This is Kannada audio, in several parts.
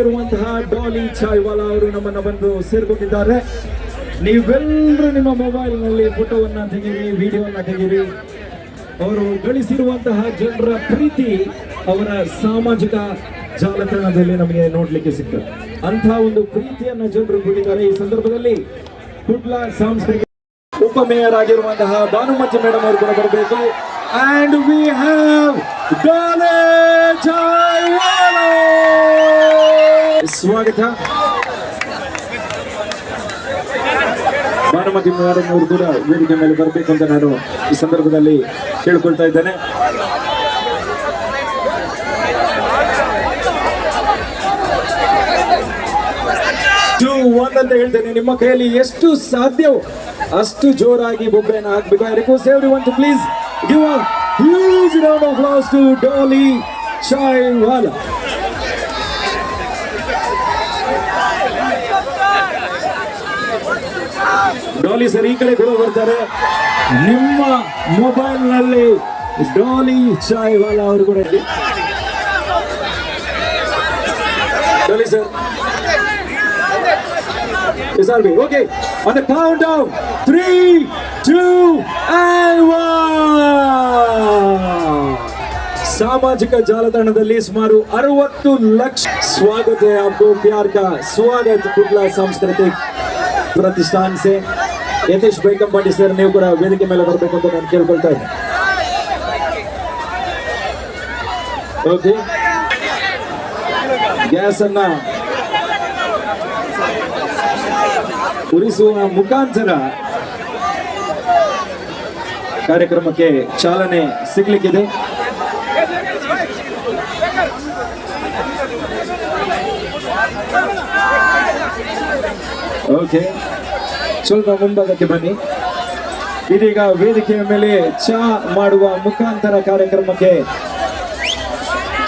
ಇರುವಂತಹ ಡಾಲಿ ಚಾಯ್ವಾಲಾ ಅವರು ನಮ್ಮನ್ನ ಬಂದು ಸೇರ್ಕೊಂಡಿದ್ದಾರೆ. ನೀವೆಲ್ಲರೂ ನಿಮ್ಮ ಮೊಬೈಲ್ನಲ್ಲಿ ಫೋಟೋವನ್ನ ತೆಗೀರಿ ವಿಡಿಯೋವನ್ನ ತೆಗೀರಿ ಅವರು ಗಳಿಸಿರುವಂತಹ ಜನರ ಪ್ರೀತಿ ಅವರ ಸಾಮಾಜಿಕ ಜಾಲತಾಣದಲ್ಲಿ ನಮಗೆ ನೋಡ್ಲಿಕ್ಕೆ ಸಿಗ್ತದೆ ಅಂತಹ ಒಂದು ಪ್ರೀತಿಯನ್ನ ಜನರು ಕೊಟ್ಟಿದ್ದಾರೆ. ಈ ಸಂದರ್ಭದಲ್ಲಿ ಕುಡ್ಲ ಸಾಂಸ್ಕೃತಿಕ ಉಪಮೇಯರ್ ಆಗಿರುವಂತಹ ಭಾನುಮತಿ ಮೇಡಮ್ ಅವರು ಕೂಡ ಬರಬೇಕು. ಅಂಡ್ ವಿ ಹ್ಯಾವ್ ಸ್ವಾಗತ. ಭಾನುಮತಿ ಅವರು ಕೂಡ ವೇದಿಕೆ ಮೇಲೆ ಬರಬೇಕು ಅಂತ ನಾನು ಈ ಸಂದರ್ಭದಲ್ಲಿ ಕೇಳ್ಕೊಳ್ತಾ ಇದ್ದೇನೆ. ಟು ಅಂತ ಹೇಳ್ತೇನೆ. ನಿಮ್ಮ ಕೈಯಲ್ಲಿ ಎಷ್ಟು ಸಾಧ್ಯವೋ ಅಷ್ಟು ಜೋರಾಗಿ ಬೊಬ್ಬೆಯನ್ನು ಹಾಕ್ಬೇಕು. I request every one please give a huge applause to Dolly Chaiwala Daali sir ಈ ಕಡೆ ಕೂಡ ಬರ್ತಾರೆ ನಿಮ್ಮ ಮೊಬೈಲ್ ನಲ್ಲಿ ಡಾಲಿ ಚಾಯ್ವಾಲಾ ಅವರು ಕೂಡ ಇದೆ Dolly sir SRB. Okay, on the countdown, three, two, and one. ಸಾಮಾಜಿಕ ಜಾಲತಾಣದಲ್ಲಿ ಸುಮಾರು ಅರವತ್ತು ಲಕ್ಷ ಸ್ವಾಗತ आपको प्यार का स्वागत ಕುಡ್ಲ ಸಾಂಸ್ಕೃತಿಕ ಪ್ರತಿಷ್ಠಾನ ಸೆ ಯತೀಶ್ ಬೈಕಂಪಾಟಿ ಸರ್, ನೀವು ಕೂಡ ವೇದಿಕೆ ಮೇಲೆ ಬರಬೇಕು ಅಂತ ನಾನು ಕೇಳ್ಕೊಳ್ತಾ ಇದ್ದೆ. ಓಕೆ. ಗ್ಯಾಸ್ ಅನ್ನ ಉರಿಸುವ ಮುಖಾಂತರ ಕಾರ್ಯಕ್ರಮಕ್ಕೆ ಚಾಲನೆ ಸಿಗ್ಲಿಕ್ಕಿದೆ. ಓಕೆ. ಸ್ವಲ್ಪ ಮುಂಭಾಗಕ್ಕೆ ಬನ್ನಿ. ಇದೀಗ ವೇದಿಕೆಯ ಮೇಲೆ ಚಾ ಮಾಡುವ ಮುಖಾಂತರ ಕಾರ್ಯಕ್ರಮಕ್ಕೆ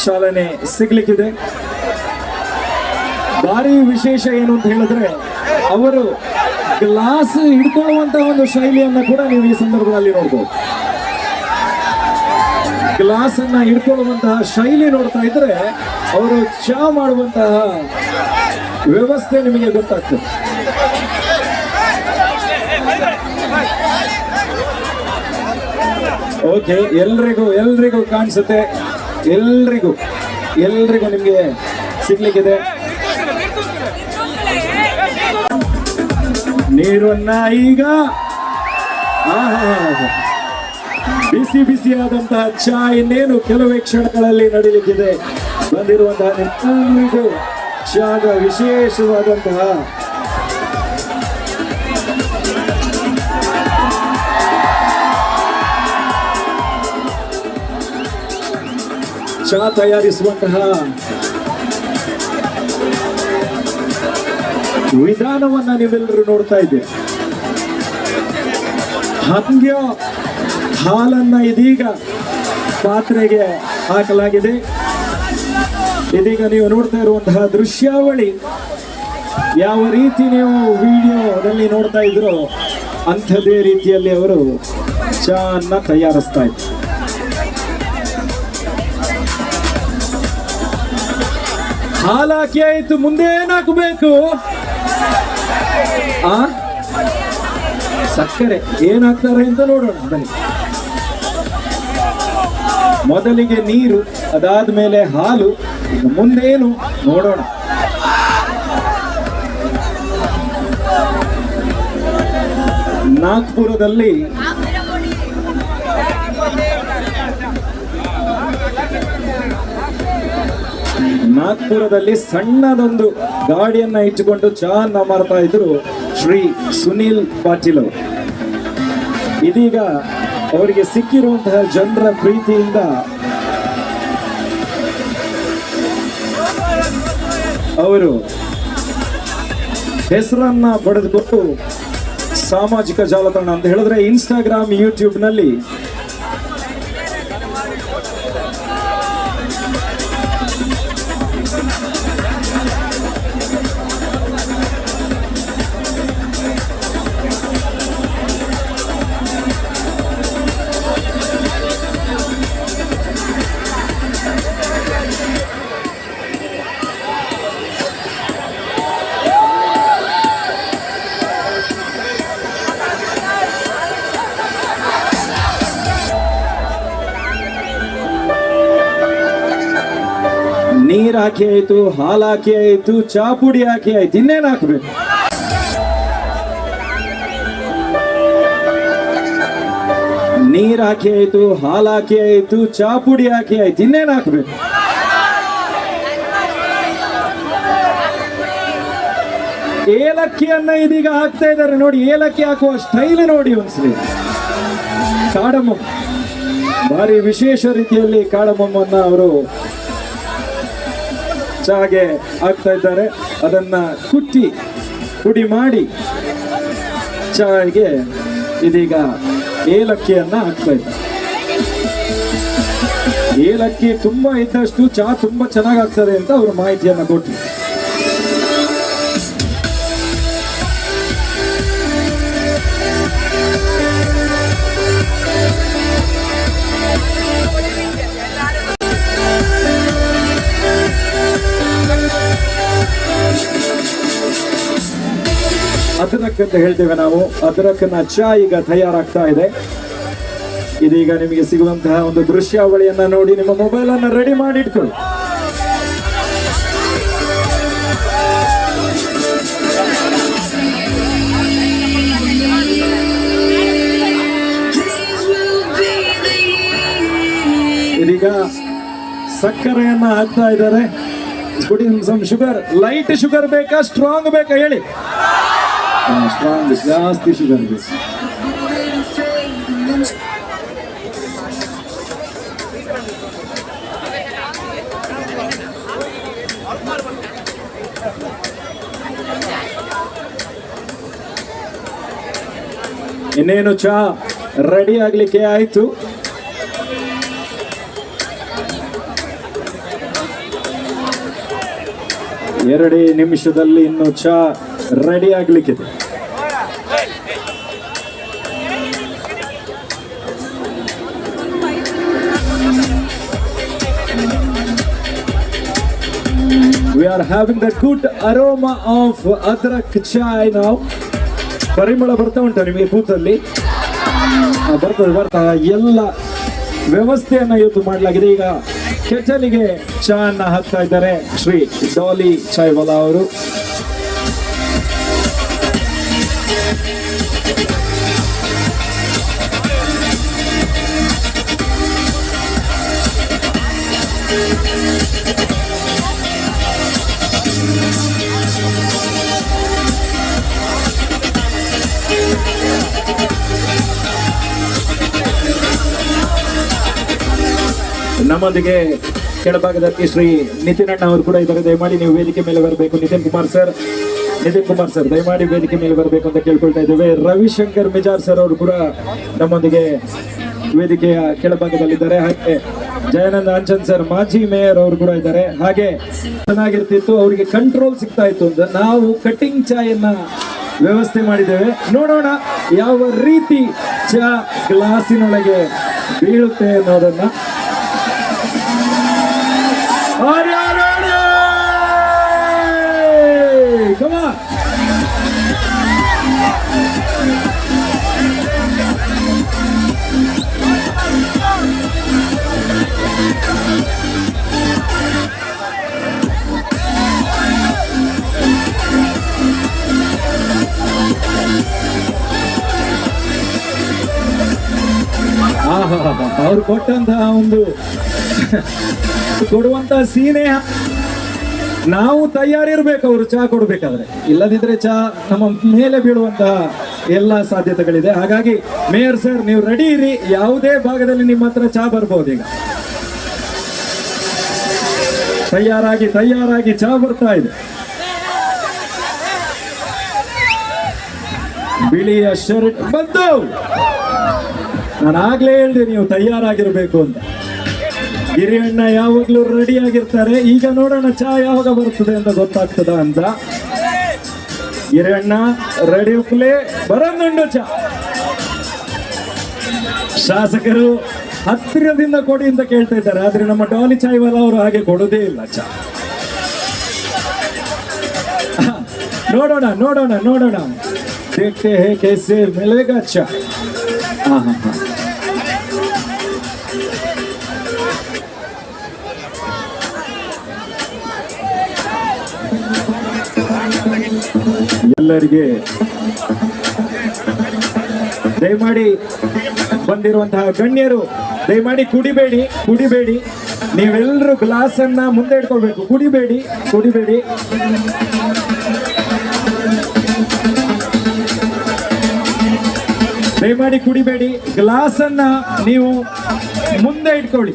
ಚಾಲನೆ ಸಿಗ್ಲಿಕ್ಕಿದೆ. ಭಾರಿ ವಿಶೇಷ ಏನು ಅಂತ ಹೇಳಿದ್ರೆ, ಅವರು ಗ್ಲಾಸ್ ಹಿಡ್ಕೊಳ್ಳುವಂತಹ ಒಂದು ಶೈಲಿಯನ್ನ ಕೂಡ ನೀವು ಈ ಸಂದರ್ಭದಲ್ಲಿ ನೋಡ್ಬೋದು. ಗ್ಲಾಸ್ ಅನ್ನ ಹಿಡ್ಕೊಳ್ಳುವಂತಹ ಶೈಲಿ ನೋಡ್ತಾ ಇದ್ರೆ, ಅವರು ಚಾ ಮಾಡುವಂತಹ ವ್ಯವಸ್ಥೆ ನಿಮಗೆ ಗೊತ್ತಾಗ್ತದೆ. ಓಕೆ ಎಲ್ರಿಗೂ ಎಲ್ರಿಗೂ ಕಾಣಿಸುತ್ತೆ. ಎಲ್ರಿಗೂ ಎಲ್ರಿಗೂ ನಿಮಗೆ ಸಿಗ್ಲಿಕ್ಕಿದೆ. ನೀರನ್ನ ಈಗ ಬಿಸಿ ಬಿಸಿಯಾದಂತಹ ಚಾ ಇನ್ನೇನು ಕೆಲವೇ ಕ್ಷಣಗಳಲ್ಲಿ ನಡೀಲಿಕ್ಕಿದೆ. ಬಂದಿರುವಂತಹ ನಿಮ್ಮೆಲ್ಲರಿಗೂ ಚಾದ ವಿಶೇಷವಾದಂತಹ ಚಾ ತಯಾರಿಸುವಂತಹ ವಿಧಾನವನ್ನ ನೀವೆಲ್ಲರೂ ನೋಡ್ತಾ ಇದ್ದೀರಿ. ಹಂಗ್ಯ ಹಾಲನ್ನ ಇದೀಗ ಪಾತ್ರೆಗೆ ಹಾಕಲಾಗಿದೆ. ಇದೀಗ ನೀವು ನೋಡ್ತಾ ಇರುವಂತಹ ದೃಶ್ಯಾವಳಿ ಯಾವ ರೀತಿ ನೀವು ವಿಡಿಯೋದಲ್ಲಿ ನೋಡ್ತಾ ಇದ್ರೋ ಅಂಥದೇ ರೀತಿಯಲ್ಲಿ ಅವರು ಚಹನ್ನ ತಯಾರಿಸ್ತಾ ಇದ್ರು. ಹಾಲಾಕಿ ಆಯ್ತು ಮುಂದೆ ಏನ್ ಹಾಕಬೇಕು ಆ? ಸಕ್ಕರೆ, ಏನಾಗ್ತಾರೆ ಅಂತ ನೋಡೋಣ, ಬನ್ನಿ. ಮೊದಲಿಗೆ ನೀರು, ಅದಾದ್ಮೇಲೆ ಹಾಲು ಈಗ ಮುಂದೇನು ನೋಡೋಣ. ನಾಗ್ಪುರದಲ್ಲಿ ನಾಗ್ಪುರದಲ್ಲಿ ಸಣ್ಣದೊಂದು ಗಾಡಿಯನ್ನ ಇಟ್ಟುಕೊಂಡು ಚಹನ್ನ ಮಾಡ್ತಾ ಇದ್ರು ಶ್ರೀ ಸುನೀಲ್ ಪಾಟೀಲ್ ಅವರು. ಇದೀಗ ಅವರಿಗೆ ಸಿಕ್ಕಿರುವಂತಹ ಜನರ ಪ್ರೀತಿಯಿಂದ ಅವರು ಹೆಸರನ್ನ ಪಡೆದುಕೊಂಡು ಸಾಮಾಜಿಕ ಜಾಲತಾಣ ಅಂತ ಹೇಳಿದ್ರೆ ಇನ್ಸ್ಟಾಗ್ರಾಮ್ ಯೂಟ್ಯೂಬ್ ನೀರ್ ಹಾಕಿ ಆಯ್ತು ಹಾಲು ಹಾಕಿ ಆಯ್ತು ಚಾ ಪುಡಿ ಹಾಕಿ ಆಯ್ತು, ಇನ್ನೇನ್ ಹಾಕ್ಬೇಕು? ನೀರ್ ಹಾಕಿ ಆಯ್ತು ಹಾಲು ಹಾಕಿ ಆಯ್ತು ಪುಡಿ ಹಾಕಿ ಆಯ್ತು, ಇನ್ನೇನ್ ಹಾಕ್ಬೇಕು? ಏಲಕ್ಕಿಯನ್ನ ಇದೀಗ ಹಾಕ್ತಾ ಇದ್ದಾರೆ ನೋಡಿ, ಏಲಕ್ಕಿ ಹಾಕುವ ಸ್ಟೈಲ್ ನೋಡಿ ಒಂದ್ಸಲಿ. ಕಾಡಮ್ಮ, ಭಾರಿ ವಿಶೇಷ ರೀತಿಯಲ್ಲಿ ಕಾಡಮ್ಮನ್ನ ಅವರು ಚಾಗೆ ಹಾಕ್ತಾ ಇದ್ದಾರೆ. ಅದನ್ನ ಕುಟ್ಟಿ, ಪುಡಿ ಮಾಡಿ ಚಾಗೆ ಇದೀಗ ಏಲಕ್ಕಿಯನ್ನ ಹಾಕ್ತಾ ಇದ್ದಾರೆ. ಏಲಕ್ಕಿ ತುಂಬಾ ಇದ್ದಷ್ಟು ಚಹಾ ತುಂಬಾ ಚೆನ್ನಾಗಿ ಆಗ್ತದೆ ಅಂತ ಅವರು ಮಾಹಿತಿಯನ್ನ ಕೊಟ್ಟರು ಅದ್ರಕ್ ಅಂತ ಹೇಳ್ತೇವೆ ನಾವು, ಅದರಕ್ಕನ್ನ ಚಾ ಈಗ ತಯಾರಾಗ್ತಾ ಇದೆ. ಇದೀಗ ನಿಮಗೆ ಸಿಗುವಂತಹ ಒಂದು ದೃಶ್ಯಾವಳಿಯನ್ನ ನೋಡಿ ನಿಮ್ಮ ಮೊಬೈಲ್ ಅನ್ನ ರೆಡಿ ಮಾಡಿ ಇಟ್ಕೊಳ್ಳಿ. ಇದೀಗ ಸಕ್ಕರೆಯನ್ನ ಹಾಕ್ತಾ ಇದ್ದಾರೆ. ಶುಗರ್ ಲೈಟ್ ಶುಗರ್ ಬೇಕಾ? ಸ್ಟ್ರಾಂಗ್ ಬೇಕಾ? ಹೇಳಿ. ಸ್ಟ್ರಾಂಗ್ ಜಾಸ್ತಿ ಶುಗರ್ ಬೇಕು ಇನ್ನೇನು ಚಾ ರೆಡಿ ಆಗ್ಲಿಕ್ಕೆ ಆಯ್ತು? ಎರಡೇ ನಿಮಿಷದಲ್ಲಿ ಇನ್ನು ಚಾ ರೆಡಿ ಆಗ್ಲಿಕ್ಕಿದೆ We are having the good aroma of adrak chai now. ಪರಿಮಳ ಬರ್ತಾ ಉಂಟು ನಿಮಗೆ ಕೂತಲ್ಲಿ ಬರ್ತದೆ, ಬರ್ತಾ. ಎಲ್ಲ ವ್ಯವಸ್ಥೆಯನ್ನ ಇವತ್ತು ಮಾಡಲಾಗಿದೆ. ಈಗ ಕೆಟಲಿಗೆ ಚಾ ಅನ್ನ ಹಾಕ್ತಾ ಇದ್ದಾರೆ ಶ್ರೀ ಡಾಲಿ ಚಾಯ್ವಾಲಾ ಅವರು. ನಮ್ಮೊಂದಿಗೆ ಕೆಳಭಾಗದಲ್ಲಿ ಶ್ರೀ ನಿತಿನ್ ಅಣ್ಣ ಅವರು ಕೂಡ ಇದ್ದಾರೆ. ದಯಮಾಡಿ ನೀವು ವೇದಿಕೆ ಮೇಲೆ ಬರಬೇಕು. ನಿತಿನ್ ಕುಮಾರ್ ಸರ್, ನಿತಿನ್ ಕುಮಾರ್ ಸರ್, ದಯಮಾಡಿ ವೇದಿಕೆ ಮೇಲೆ ಬರಬೇಕು ಅಂತ ಕೇಳ್ಕೊಳ್ತಾ ಇದ್ದೇವೆ. ರವಿಶಂಕರ್ ಮಿಜಾರ್ ಸರ್ ಅವರು ಕೂಡ ನಮ್ಮೊಂದಿಗೆ ವೇದಿಕೆಯ ಕೆಳಭಾಗದಲ್ಲಿದ್ದಾರೆ. ಹಾಗೆ ಜಯಾನಂದ ಅಂಚನ್ ಸರ್, ಮಾಜಿ ಮೇಯರ್ ಅವರು ಕೂಡ ಇದ್ದಾರೆ ಹಾಗೆ ಚೆನ್ನಾಗಿರ್ತಿತ್ತು, ಅವರಿಗೆ ಕಂಟ್ರೋಲ್ ಸಿಗ್ತಾ ಇತ್ತು ಅಂತ ನಾವು ಕಟಿಂಗ್ ಚಾಯನ್ನ ವ್ಯವಸ್ಥೆ ಮಾಡಿದ್ದೇವೆ ನೋಡೋಣ ಯಾವ ರೀತಿ ಚಾ ಗ್ಲಾಸಿನೊಳಗೆ ಬೀಳುತ್ತೆ ಅನ್ನೋದನ್ನ! Come on! ಅವ್ರು ಕೊಟ್ಟಂತಹ ಒಂದು ಕೊಡುವಂತ ಸೀನೆ ನಾವು ತಯಾರಿರ್ಬೇಕು ಅವರು ಚಹಾ ಕೊಡ್ಬೇಕಾದ್ರೆ. ಇಲ್ಲದಿದ್ರೆ ಚಹಾ ನಮ್ಮ ಮೇಲೆ ಬೀಳುವಂತಹ ಎಲ್ಲ ಸಾಧ್ಯತೆಗಳಿದೆ. ಹಾಗಾಗಿ ಮೇಯರ್ ಸರ್, ನೀವು ರೆಡಿ ಇರಿ. ಯಾವುದೇ ಭಾಗದಲ್ಲಿ ನಿಮ್ಮ ಹತ್ರ ಚಹಾ ಬರ್ಬೋದು ಈಗ. ತಯಾರಾಗಿ ತಯಾರಾಗಿ ಚಹಾ ಬರ್ತಾ ಇದೆ. ಬಿಳಿಯ ಶರ್ಟ್ ಬಂದು ನಾನು ಆಗ್ಲೇ ಹೇಳ್ದೆ ನೀವು ತಯಾರಾಗಿರ್ಬೇಕು ಅಂತ ಹಿರಿಯಣ್ಣ ಯಾವಾಗ್ಲೂ ರೆಡಿ ಆಗಿರ್ತಾರೆ ಈಗ ನೋಡೋಣ ಚಾ ಯಾವಾಗ ಬರ್ತದೆ ಅಂತ ಗೊತ್ತಾಗ್ತದ ಅಂತ ಹಿರಿಯಣ್ಣ ರೆಡಿ ಉಪ್ಲೆ ಬರಂದುಂಡು ಚಾ ಶಾಸಕರು ಹತ್ತಿರದಿಂದ ಕೊಡಿ ಅಂತ ಕೇಳ್ತಾ ಇದ್ದಾರೆ ಆದ್ರೆ ನಮ್ಮ ಡಾಲಿ ಚಾಯ್ವಾಲ ಅವರು ಹಾಗೆ ಕೊಡೋದೇ ಇಲ್ಲ ಚಾ ನೋಡೋಣ ನೋಡೋಣ ನೋಡೋಣ देखते हैं कैसे मिलेगा अच्छा हाँ हाँ हाँ ನಿಮ್ಮೆಲ್ಲರಿಗೆ ದಯಮಾಡಿ ಬಂದಿರುವಂತಹ ಗಣ್ಯರು, ದಯಮಾಡಿ ಕುಡಿಬೇಡಿ ಕುಡಿಬೇಡಿ. ನೀವೆಲ್ಲರೂ ಗ್ಲಾಸ್ ಅನ್ನ ಮುಂದೆ ಇಟ್ಕೊಳ್ಬೇಕು. ಕುಡಿಬೇಡಿ ಕುಡಿಬೇಡಿ. ದಯಮಾಡಿ ಕುಡಿಬೇಡಿ. ಗ್ಲಾಸ್ ಅನ್ನ ನೀವು ಮುಂದೆ ಇಟ್ಕೊಳ್ಳಿ.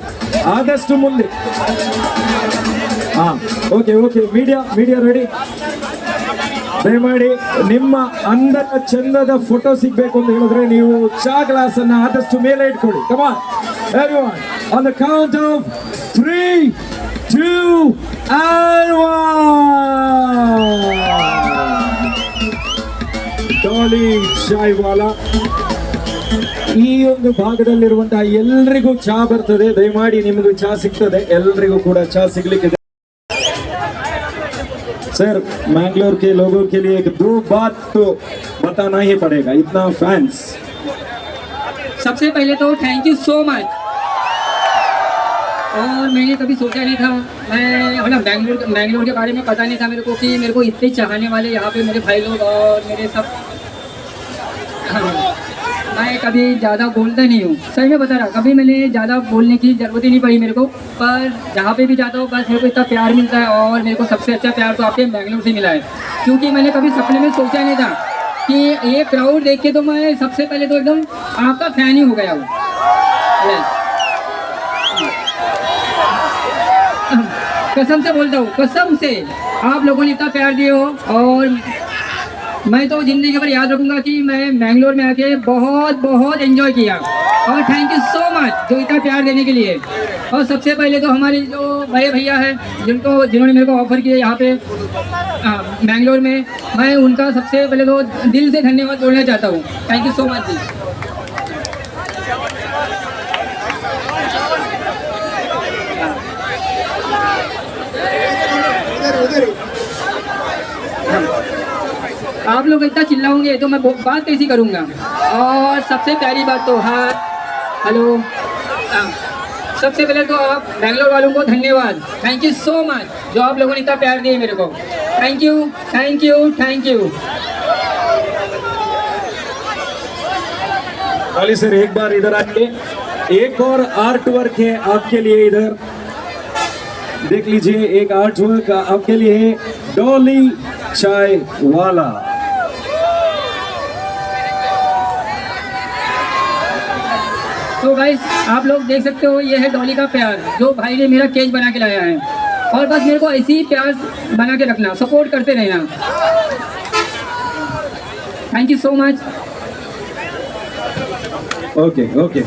ಆದಷ್ಟು ಮುಂದೆ. ಹಾ okay okay media media ready ದಯಮಾಡಿ ನಿಮ್ಮ ಅಂದರ ಚಂದದ ಫೋಟೋ ಸಿಗ್ಬೇಕು ಅಂತ ಹೇಳಿದ್ರೆ ನೀವು ಚಾ ಗ್ಲಾಸ್ ಅನ್ನ ಆದಷ್ಟು ಮೇಲೆ ಇಟ್ಕೊಳ್ಳಿ. Come on everyone, on the count of three, two, and Dolly ಈ ಒಂದು ಭಾಗದಲ್ಲಿರುವಂತಹ ಎಲ್ರಿಗೂ ಚಾ ಬರ್ತದೆ. ದಯಮಾಡಿ ನಿಮಗೂ ಚಾ ಸಿಗ್ತದೆ. ಎಲ್ರಿಗೂ ಕೂಡ ಚಾ ಸಿಗ್ಲಿಕ್ಕೆ सर मैंगलोर के लोगों के लिए एक दो बात तो बताना ही पड़ेगा इतना फैंस सबसे पहले तो थैंक यू सो मच और मैंने कभी सोचा नहीं था मैं मतलब बैंगलोर बैंगलोर के बारे में पता नहीं था मेरे को कि मेरे को इतने चाहने वाले यहाँ पे मेरे भाई लोग और मेरे सब। हाँ, मैं कभी ज़्यादा बोलता नहीं हूँ। सही में बता रहा कभी मैंने ज़्यादा बोलने की ज़रूरत ही नहीं पड़ी मेरे को, पर जहाँ पे भी जाता हूँ, बस मेरे को इतना प्यार मिलता है और मेरे को सबसे अच्छा प्यार तो आपके बैंगलोर से मिला है। क्योंकि मैंने कभी सपने में सोचा नहीं था कि ये क्राउड देख के तो मैं सबसे पहले तो एकदम आपका फ़ैन ही हो गया हूँ। कसम से बोलता हूँ, कसम से आप लोगों ने इतना प्यार दिए हो और मैं तो ज़िंदगी भर याद रखूँगा कि मैं मैंगलोर में आके बहुत बहुत एंजॉय किया। और थैंक यू सो मच जो इतना प्यार देने के लिए। और सबसे पहले तो हमारे जो बड़े भैया हैं जिनको जिन्होंने मेरे को ऑफ़र किया यहाँ पे हाँ, मैंगलोर में मैं उनका सबसे पहले तो दिल से धन्यवाद बोलना चाहता हूँ। Thank you so much ji. आप लोग इतना चिल्लाओगे तो मैं बात कैसी करूँगा? और सबसे प्यारी बात तो हाँ हेलो हाँ, सबसे पहले तो आप बैंगलोर वालों को धन्यवाद। थैंक यू सो मच जो आप लोगों ने इतना प्यार दिया मेरे को। Thank you thank you thank you Ali sir एक बार इधर आइए। एक और आर्ट वर्क है आपके लिए इधर। देख लीजिए एक आर्ट वर्क आपके लिए डॉली चाय वाला तो भाई आप लोग देख सकते हो, ये है डॉली का प्यार, जो भाई ने मेरा केज बना के लाया है। और बस मेरे को ऐसे ही प्यार बना के रखना सपोर्ट करते रहना। Thank you so much okay okay